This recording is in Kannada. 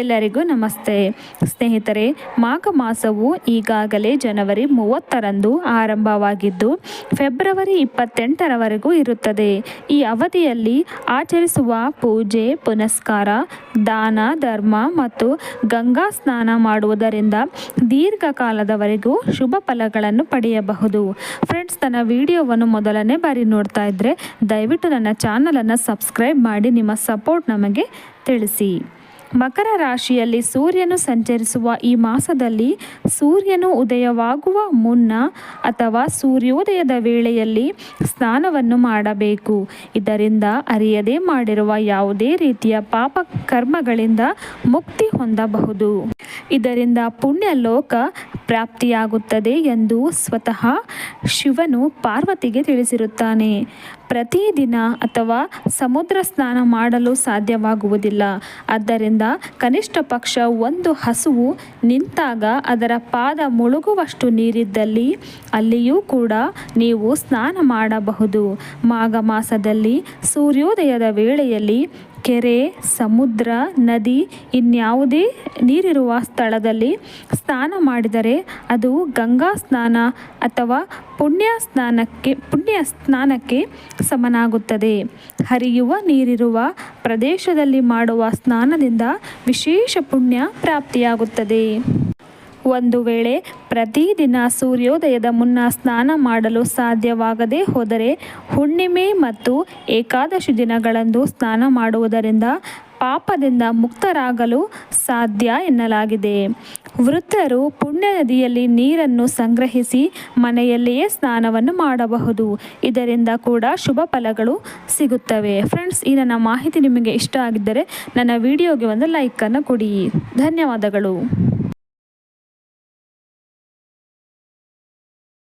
ಎಲ್ಲರಿಗೂ ನಮಸ್ತೆ. ಸ್ನೇಹಿತರೆ, ಮಾಘ ಮಾಸವು ಈಗಾಗಲೇ ಜನವರಿ ಮೂವತ್ತರಂದು ಆರಂಭವಾಗಿದ್ದು, ಫೆಬ್ರವರಿ ಇಪ್ಪತ್ತೆಂಟರವರೆಗೂ ಇರುತ್ತದೆ. ಈ ಅವಧಿಯಲ್ಲಿ ಆಚರಿಸುವ ಪೂಜೆ, ಪುನಸ್ಕಾರ, ದಾನ, ಧರ್ಮ ಮತ್ತು ಗಂಗಾ ಸ್ನಾನ ಮಾಡುವುದರಿಂದ ದೀರ್ಘಕಾಲದವರೆಗೂ ಶುಭ ಫಲಗಳನ್ನು ಪಡೆಯಬಹುದು. ಫ್ರೆಂಡ್ಸ್ ನನ್ನ ವಿಡಿಯೋವನ್ನು ಮೊದಲನೇ ಬಾರಿ ನೋಡ್ತಾ ಇದ್ದರೆ ದಯವಿಟ್ಟು ನನ್ನ ಚಾನಲನ್ನು ಸಬ್ಸ್ಕ್ರೈಬ್ ಮಾಡಿ, ನಿಮ್ಮ ಸಪೋರ್ಟ್ ನಮಗೆ ತಿಳಿಸಿ. ಮಕರ ರಾಶಿಯಲ್ಲಿ ಸೂರ್ಯನು ಸಂಚರಿಸುವ ಈ ಮಾಸದಲ್ಲಿ ಸೂರ್ಯನು ಉದಯವಾಗುವ ಮುನ್ನ ಅಥವಾ ಸೂರ್ಯೋದಯದ ವೇಳೆಯಲ್ಲಿ ಸ್ನಾನವನ್ನು ಮಾಡಬೇಕು. ಇದರಿಂದ ಅರಿಯದೇ ಮಾಡಿರುವ ಯಾವುದೇ ರೀತಿಯ ಪಾಪ ಕರ್ಮಗಳಿಂದ ಮುಕ್ತಿ ಹೊಂದಬಹುದು. ಇದರಿಂದ ಪುಣ್ಯ ಲೋಕ ಪ್ರಾಪ್ತಿಯಾಗುತ್ತದೆ ಎಂದು ಸ್ವತಃ ಶಿವನು ಪಾರ್ವತಿಗೆ ತಿಳಿಸಿರುತ್ತಾನೆ. ಪ್ರತಿದಿನ ಅಥವಾ ಸಮುದ್ರ ಸ್ನಾನ ಮಾಡಲು ಸಾಧ್ಯವಾಗುವುದಿಲ್ಲ. ಆದ್ದರಿಂದ ಕನಿಷ್ಠ ಪಕ್ಷ ಒಂದು ಹಸುವು ನಿಂತಾಗ ಅದರ ಪಾದ ಮುಳುಗುವಷ್ಟು ನೀರಿದ್ದಲ್ಲಿ ಅಲ್ಲಿಯೂ ಕೂಡ ನೀವು ಸ್ನಾನ ಮಾಡಬಹುದು. ಮಾಘ ಮಾಸದಲ್ಲಿ ಸೂರ್ಯೋದಯದ ವೇಳೆಯಲ್ಲಿ ಕೆರೆ, ಸಮುದ್ರ, ನದಿ ಇನ್ಯಾವುದೇ ನೀರಿರುವ ಸ್ಥಳದಲ್ಲಿ ಸ್ನಾನ ಮಾಡಿದರೆ ಅದು ಗಂಗಾ ಸ್ನಾನ ಅಥವಾ ಪುಣ್ಯ ಸ್ನಾನಕ್ಕೆ ಪುಣ್ಯ ಸ್ನಾನಕ್ಕೆ ಸಮನಾಗುತ್ತದೆ. ಹರಿಯುವ ನೀರಿರುವ ಪ್ರದೇಶದಲ್ಲಿ ಮಾಡುವ ಸ್ನಾನದಿಂದ ವಿಶೇಷ ಪುಣ್ಯ ಪ್ರಾಪ್ತಿಯಾಗುತ್ತದೆ. ಒಂದು ವೇಳೆ ಪ್ರತಿದಿನ ಸೂರ್ಯೋದಯದ ಮುನ್ನ ಸ್ನಾನ ಮಾಡಲು ಸಾಧ್ಯವಾಗದೇ ಹೋದರೆ ಹುಣ್ಣಿಮೆ ಮತ್ತು ಏಕಾದಶಿ ದಿನಗಳಂದು ಸ್ನಾನ ಮಾಡುವುದರಿಂದ ಪಾಪದಿಂದ ಮುಕ್ತರಾಗಲು ಸಾಧ್ಯ ಎನ್ನಲಾಗಿದೆ. ವೃತ್ತರು ಪುಣ್ಯ ನದಿಯಲ್ಲಿ ನೀರನ್ನು ಸಂಗ್ರಹಿಸಿ ಮನೆಯಲ್ಲಿಯೇ ಸ್ನಾನವನ್ನು ಮಾಡಬಹುದು. ಇದರಿಂದ ಕೂಡ ಶುಭ ಫಲಗಳು ಸಿಗುತ್ತವೆ. ಫ್ರೆಂಡ್ಸ್, ಈ ನನ್ನ ಮಾಹಿತಿ ನಿಮಗೆ ಇಷ್ಟ ಆಗಿದ್ದರೆ ನನ್ನ ವಿಡಿಯೋಗೆ ಒಂದು ಲೈಕನ್ನು ಕೊಡಿ. ಧನ್ಯವಾದಗಳು.